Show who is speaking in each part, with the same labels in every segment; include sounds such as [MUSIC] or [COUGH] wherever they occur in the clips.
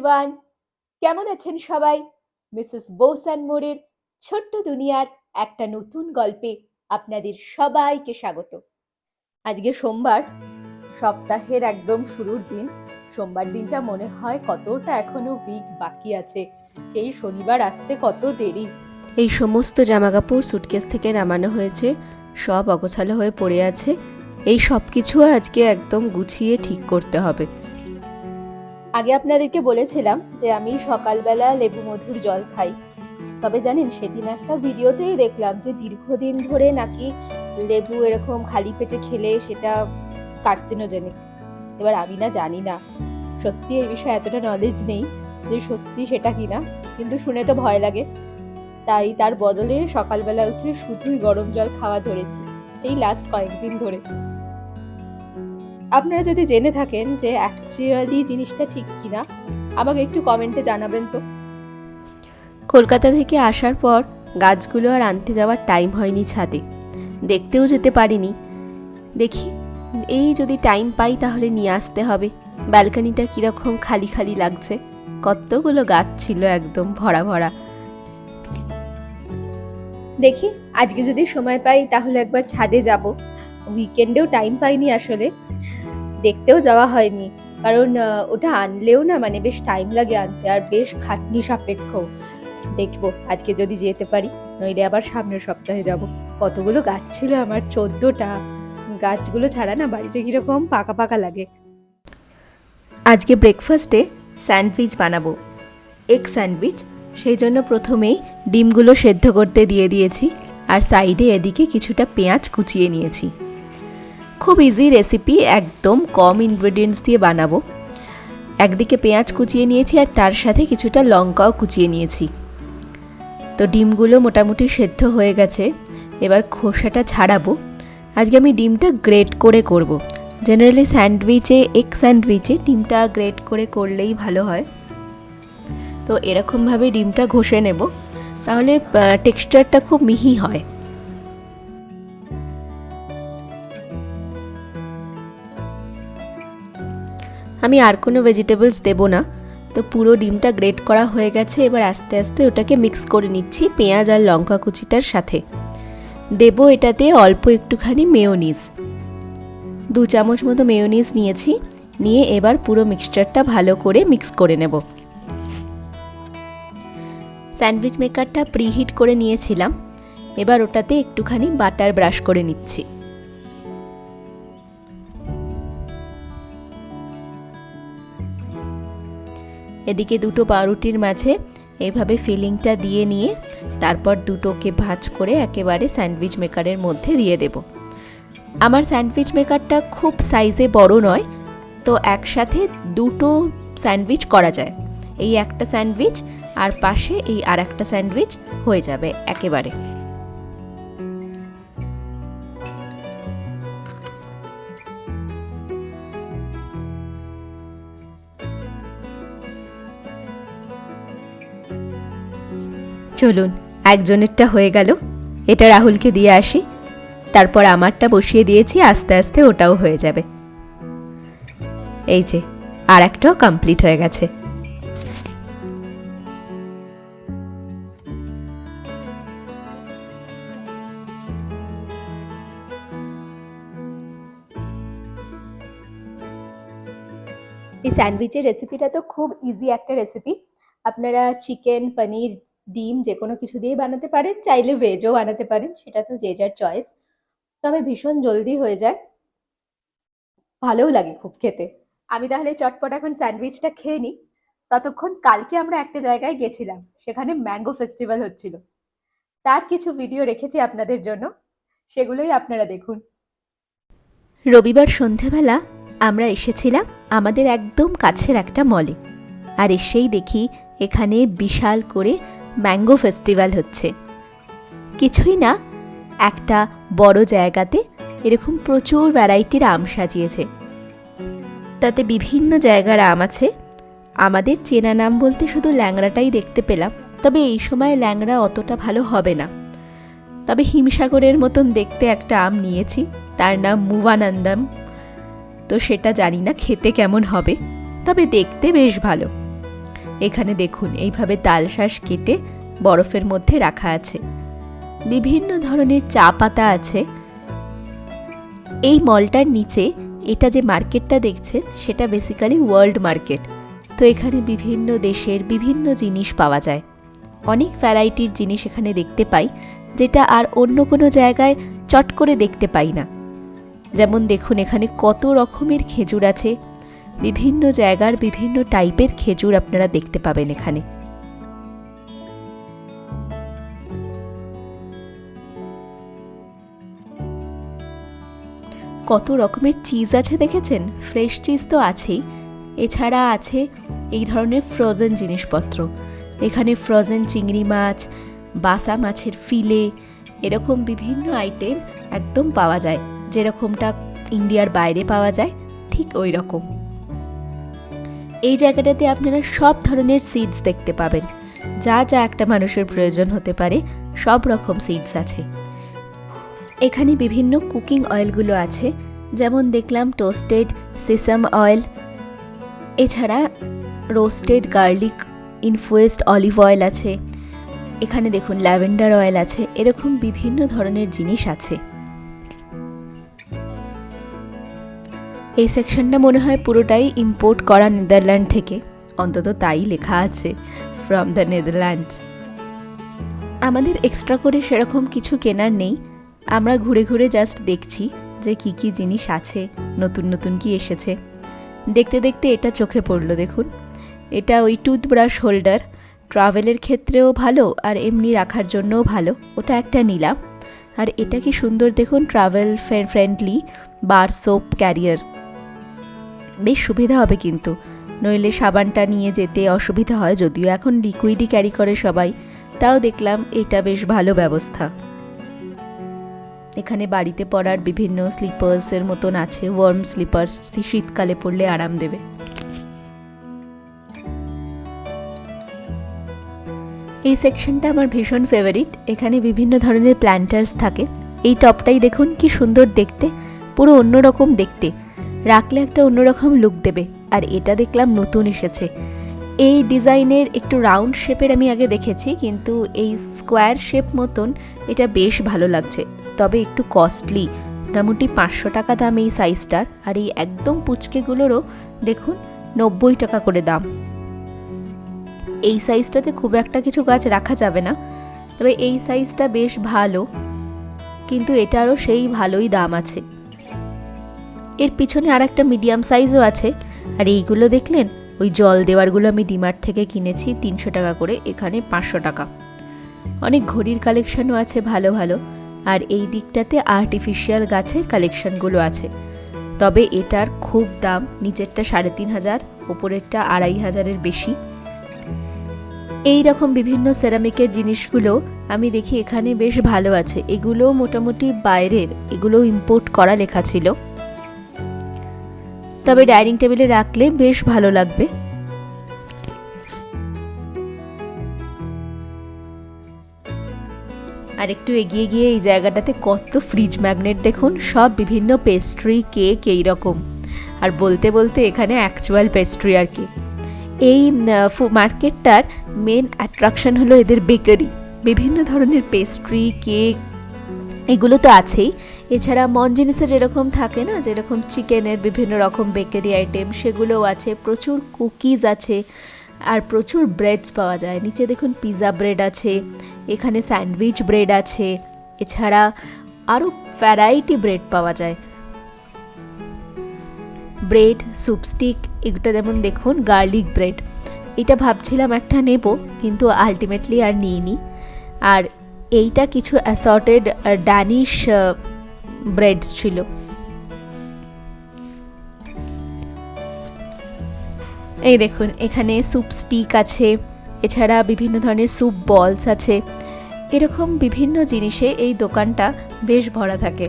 Speaker 1: Everyone কেমন আছেন সবাই? মিসেস বোসান মোড়ের ছোট্ট দুনিয়ার একটা নতুন গল্পে আপনাদের সবাইকে স্বাগত। আজকে সোমবার, সপ্তাহের একদম শুরুর দিন। সোমবার দিনটা মনে হয় কতটা এখনও উইক বাকি আছে। এই শনিবার আসতে কত দেরি?
Speaker 2: এই সমস্ত জামাকাপড় সুটকেস থেকে নামানো হয়েছে, সব অগোছালো হয়ে পড়ে আছে। এই সব কিছু আজকে একদম গুছিয়ে ঠিক করতে হবে।
Speaker 1: আগে আপনাদেরকে বলেছিলাম যে আমি সকালবেলা লেবু মধুর জল খাই। তবে জানেন, সেদিন একটা ভিডিওতেই দেখলাম যে দীর্ঘদিন ধরে নাকি লেবু এরকম খালি পেটে খেলে সেটা কার্সিনোজেনিক। এবার আমি না জানি না, সত্যি এই বিষয়ে এতটা নলেজ নেই যে সত্যি সেটা কিনা, কিন্তু শুনে তো ভয় লাগে। তাই তার বদলে সকালবেলা উঠে শুধুই গরম জল খাওয়া ধরেছি, এই লাস্ট কয়েকদিন ধরে। আপনারা যদি জেনে থাকেন যে অ্যাকচুয়ালি জিনিসটা ঠিক কিনা আমাকে একটু কমেন্টে জানাবেন তো।
Speaker 2: কলকাতা থেকে আসার পর গাছগুলো আর আনতে যাওয়ার টাইম হয়নি ছাদে। দেখতেও যেতে পারিনি। দেখি এই যদি টাইম পাই তাহলে নিয়ে আসতে হবে। ব্যালকানিটা কীরকম খালি খালি লাগছে। কতগুলো গাছ ছিল একদম ভরা ভরা।
Speaker 1: দেখি আজকে যদি সময় পাই তাহলে একবার ছাদে যাব। উইকেন্ডেও টাইম পাইনি আসলে। দেখতেও যাওয়া হয়নি। কারণ ওটা আনলেও না মানে বেশ টাইম লাগে আনতে, আর বেশ খাটনি সাপেক্ষ। দেখব, আজকে যদি যেতে পারি, নইলে আবার সামনের সপ্তাহে যাব। কতগুলো গাছ ছিল আমার, চোদ্দোটা। গাছগুলো ছাড়া না, বাড়িতে কীরকম পাকা পাকা লাগে।
Speaker 2: আজকে ব্রেকফাস্টে স্যান্ডউইচ বানাবো। এগ স্যান্ডউইচ সেই জন্য প্রথমেই ডিমগুলো সেদ্ধ করতে দিয়ে দিয়েছি, আর সাইডে এদিকে কিছুটা পেঁয়াজ কুচিয়ে নিয়েছি। খুব ইজি রেসিপি একদম কম ইনগ্রেডিয়েন্টস দিয়ে বানাবো। একদিকে পেঁয়াজ কুচিয়ে নিয়েছি আর তার সাথে কিছুটা লঙ্কাও কুচিয়ে নিয়েছি। তো ডিমগুলো মোটামুটি সেদ্ধ হয়ে গেছে, এবার খোসাটা ছাড়াবো। আজকে আমি ডিমটা গ্রেট করে করব। জেনারেলি স্যান্ডউইচে এগ স্যান্ডউইচে ডিমটা গ্রেট করে করলেই ভালো হয়। তো এরকমভাবে ডিমটা ঘষে নেব। তাহলে টেক্সচারটা খুব মিহি হয়। আমি আর কোনো ভেজিটেবলস দেবো না। তো পুরো ডিমটা গ্রেট করা হয়ে গেছে, এবার আস্তে আস্তে ওটাকে মিক্স করে নিচ্ছি পেঁয়াজ আর লঙ্কা কুচিটার সাথে। দেবো এটাতে অল্প একটুখানি মেয়োনিজ দু চামচ মতো মেয়োনিজ নিয়েছি, নিয়ে এবার পুরো মিক্সচারটা ভালো করে মিক্স করে নেব। স্যান্ডউইচ মেকারটা প্রিহিট করে নিয়েছিলাম, এবার ওটাতে একটুখানি বাটার ব্রাশ করে নিচ্ছি। এদিকে দুটো পাউরুটির মাঝে এইভাবে ফিলিংটা দিয়ে নিয়ে তারপর দুটোকে ভাঁজ করে একেবারে স্যান্ডউইচ মেকারের মধ্যে দিয়ে দেব। আমার স্যান্ডউইচ মেকারটা খুব সাইজে বড় নয়, তো একসাথে দুটো স্যান্ডউইচ করা যায়। এই একটা স্যান্ডউইচ আর পাশে এই আর একটা স্যান্ডউইচ হয়ে যাবে একেবারে। চলুন, একজনেরটা হয়ে গেল। এটা রাহুলকে দিয়ে আসি। তারপর আমারটা বসিয়ে দিয়েছি, আস্তে আস্তে ওটাও হয়ে যাবে। এই যে আর একটাও কমপ্লিট হয়ে গেছে।
Speaker 1: এই স্যান্ডউইচের রেসিপিটা তো খুব ইজি একটা রেসিপি আপনারা চিকেন পনির ডিম যে কোনো কিছু দিয়েই বানাতে পারেন, চাইলে ভেজও বানাতে পারেন, সেটা তো যে যার চয়েস তবে ভীষণ জলদি হয়ে যায়। ভালোও লাগে খুব খেতে। আমি তাহলে চটপট এখন স্যান্ডউইচটা খেয়ে নিই। ততক্ষণ কালকে আমরা একটা জায়গায় গেছিলাম, সেখানে ম্যাঙ্গো ফেস্টিভ্যাল হচ্ছিল। তার কিছু ভিডিও রেখেছি আপনাদের জন্য, সেগুলোই আপনারা দেখুন।
Speaker 2: রবিবার সন্ধেবেলা আমরা এসেছিলাম আমাদের একদম কাছের একটা মলে। আর এসেই দেখি এখানে বিশাল করে ম্যাঙ্গো ফেস্টিভ্যাল হচ্ছে। কিছুই না, একটা বড় জায়গাতে এরকম প্রচুর ভ্যারাইটির আম সাজিয়েছে। তাতে বিভিন্ন জায়গার আম আছে। আমাদের চেনা নাম বলতে শুধু ল্যাংড়াটাই দেখতে পেলাম, তবে এই সময় ল্যাংড়া অতটা ভালো হবে না। তবে হিমসাগরের মতন দেখতে একটা আম নিয়েছি, তার নাম মুভানন্দম তো সেটা জানি না খেতে কেমন হবে, তবে দেখতে বেশ ভালো। এখানে দেখুন, এইভাবে তালশাঁস কেটে বরফের মধ্যে রাখা আছে। বিভিন্ন ধরনের চা পাতা আছে। এই মলটার নিচে এটা যে মার্কেটটা দেখছেন, সেটা বেসিক্যালি ওয়ার্ল্ড মার্কেট তো এখানে বিভিন্ন দেশের বিভিন্ন জিনিস পাওয়া যায়। অনেক ভ্যারাইটির জিনিস এখানে দেখতে পাই, যেটা আর অন্য কোনো জায়গায় চট করে দেখতে পাই না। যেমন দেখুন, এখানে কত রকমের খেজুর আছে বিভিন্ন জায়গার বিভিন্ন টাইপের খেজুর আপনারা দেখতে পাবেন এখানে। কত রকমের চিজ আছে দেখেছেন? ফ্রেশ চিজ তো আছেই। এছাড়া আছে এই ধরনের ফ্রোজেন জিনিসপত্র। এখানে ফ্রোজেন চিংড়ি মাছ, বাসা মাছের ফিলে এরকম বিভিন্ন আইটেম একদম পাওয়া যায়। যেরকমটা ইন্ডিয়ার বাইরে পাওয়া যায়, ঠিক ওই রকম। এই জায়গাটাতে আপনারা সব ধরনের সিডস দেখতে পাবেন। যা যা একটা মানুষের প্রয়োজন হতে পারে, সব রকম সিডস আছে। এখানে বিভিন্ন কুকিং অয়েলগুলো আছে, যেমন দেখলাম টোস্টেড সেসাম অয়েল এছাড়া roasted garlic infused olive oil আছে, এখানে দেখুন ল্যাভেন্ডার অয়েল আছে, এরকম বিভিন্ন ধরনের জিনিস আছে। এই সেকশনটা মনে হয় পুরোটাই ইম্পোর্ট করা নেদারল্যান্ড থেকে। অন্তত তাই লেখা আছে ফ্রম দ্য নেদারল্যান্ডস আমাদের এক্সট্রা করে সেরকম কিছু কেনার নেই। আমরা ঘুরে ঘুরে জাস্ট দেখছি যে কি কি জিনিস আছে, নতুন নতুন কি এসেছে। দেখতে দেখতে এটা চোখে পড়ল, দেখুন। এটা ওই টুথব্রাশ হোল্ডার ট্রাভেলের ক্ষেত্রেও ভালো আর এমনি রাখার জন্যও ভালো। ওটা একটা নিলাম। আর এটা কি সুন্দর, দেখুন travel friendly bar soap carrier বেশ সুবিধা হবে কিন্তু। নইলে সাবানটা নিয়ে যেতে অসুবিধা হয় যদিও এখন লিকুইডই ক্যারি করে সবাই। তাও দেখলাম এটা বেশ ভালো ব্যবস্থা। এখানে বাড়িতে পরার বিভিন্ন স্লিপার্সের মতন আছে। ওয়ার্ম স্লিপার্স শীতকালে পরলে আরাম দেবে। এই সেকশনটা আমার ভীষণ ফেভারিট এখানে বিভিন্ন ধরনের প্ল্যান্টার্স থাকে। এই টপটাই দেখুন কি সুন্দর দেখতে। পুরো অন্যরকম দেখতে। রাখলে একটা অন্যরকম লুক দেবে, আর এটা দেখলাম নতুন এসেছে। এই ডিজাইনের একটু রাউন্ড শেপের আমি আগে দেখেছি, কিন্তু এই স্কোয়ার শেপ মতন এটা বেশ ভালো লাগছে। তবে একটু কস্টলি মোটামুটি পাঁচশো টাকা দাম এই সাইজটার আর এই একদম পুচকেগুলোরও দেখুন নব্বই টাকা করে দাম। এই সাইজটাতে খুব একটা কিছু গাছ রাখা যাবে না, তবে এই সাইজটা বেশ ভালো, কিন্তু এটারও সেই ভালোই দাম আছে। এর পিছনে আর একটা মিডিয়াম সাইজও আছে। আর এইগুলো দেখলেন? ওই জল দেওয়ারগুলো আমি ডিমার্ট থেকে কিনেছি তিনশো টাকা করে, এখানে পাঁচশো টাকা। অনেক ঘড়ির কালেকশনও আছে ভালো ভালো। আর এই দিকটাতে আর্টিফিশিয়াল গাছের কালেকশনগুলো আছে। তবে এটার খুব দাম, নিচেরটা সাড়ে তিন হাজার, ওপরেরটা আড়াই হাজারের বেশি। এই রকম বিভিন্ন সেরামিকের জিনিসগুলো আমি দেখি এখানে বেশ ভালো আছে। এগুলো মোটামুটি বাইরের এগুলো ইম্পোর্ট করা লেখা ছিল। তবে ডাইনিং টেবিলে রাখলে বেশ ভালো লাগবে। আর একটু এগিয়ে গিয়ে এই জায়গাটাতে কত ফ্রিজ ম্যাগনেট দেখুন, সব বিভিন্ন পেস্ট্রি কেক এই রকম আর বলতে বলতে এখানে অ্যাকচুয়াল পেস্ট্রি আর কি। এই মার্কেটটার মেন অ্যাট্রাকশন হলো এদের বেকারি বিভিন্ন ধরনের পেস্ট্রি কেক এগুলো তো আছেই। এছাড়া মন জিনিসে যেরকম থাকে না, যেরকম চিকেনের বিভিন্ন রকম বেকারি আইটেম সেগুলোও আছে, প্রচুর কুকিজ আছে, আর প্রচুর ব্রেডস পাওয়া যায়। নিচে দেখুন পিৎজা ব্রেড আছে, এখানে স্যান্ডউইচ ব্রেড আছে, এছাড়া আরও ভ্যারাইটি ব্রেড পাওয়া যায়। ব্রেড স্যুপস্টিক এগুলো যেমন দেখুন গার্লিক ব্রেড এটা ভাবছিলাম একটা নেব, কিন্তু আলটিমেটলি আর নিইনি। আর এইটা কিছু অ্যাসর্টেড ড্যানিশ ব্রেডস ছিল। এই দেখুন, এখানে স্যুপ স্টিক আছে, এছাড়া বিভিন্ন ধরনের স্যুপ বলস আছে। এরকম বিভিন্ন জিনিসে এই দোকানটা বেশ ভরা থাকে।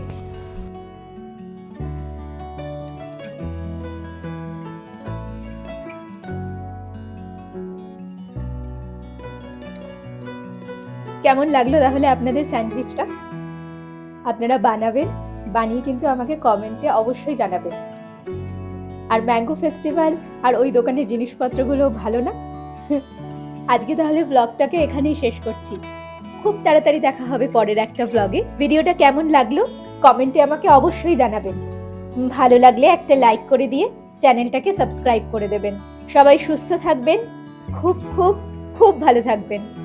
Speaker 1: কেমন লাগল তাহলে আপনাদের স্যান্ডউইচটা? আপনারা বানাবেন, বানিয়ে কিন্তু আমাকে কমেন্টে অবশ্যই জানাবেন। আর ম্যাঙ্গো ফেস্টিভ্যাল আর ওই দোকানের জিনিসপত্রগুলো ভালো না? [LAUGHS] আজকে তাহলে ব্লগটাকে এখানেই শেষ করছি। খুব তাড়াতাড়ি দেখা হবে পরের একটা ব্লগে ভিডিওটা কেমন লাগল? কমেন্টে আমাকে অবশ্যই জানাবেন। ভালো লাগলে একটা লাইক করে দিয়ে চ্যানেলটাকে সাবস্ক্রাইব করে দেবেন। সবাই সুস্থ থাকবেন, খুব খুব খুব ভালো থাকবেন।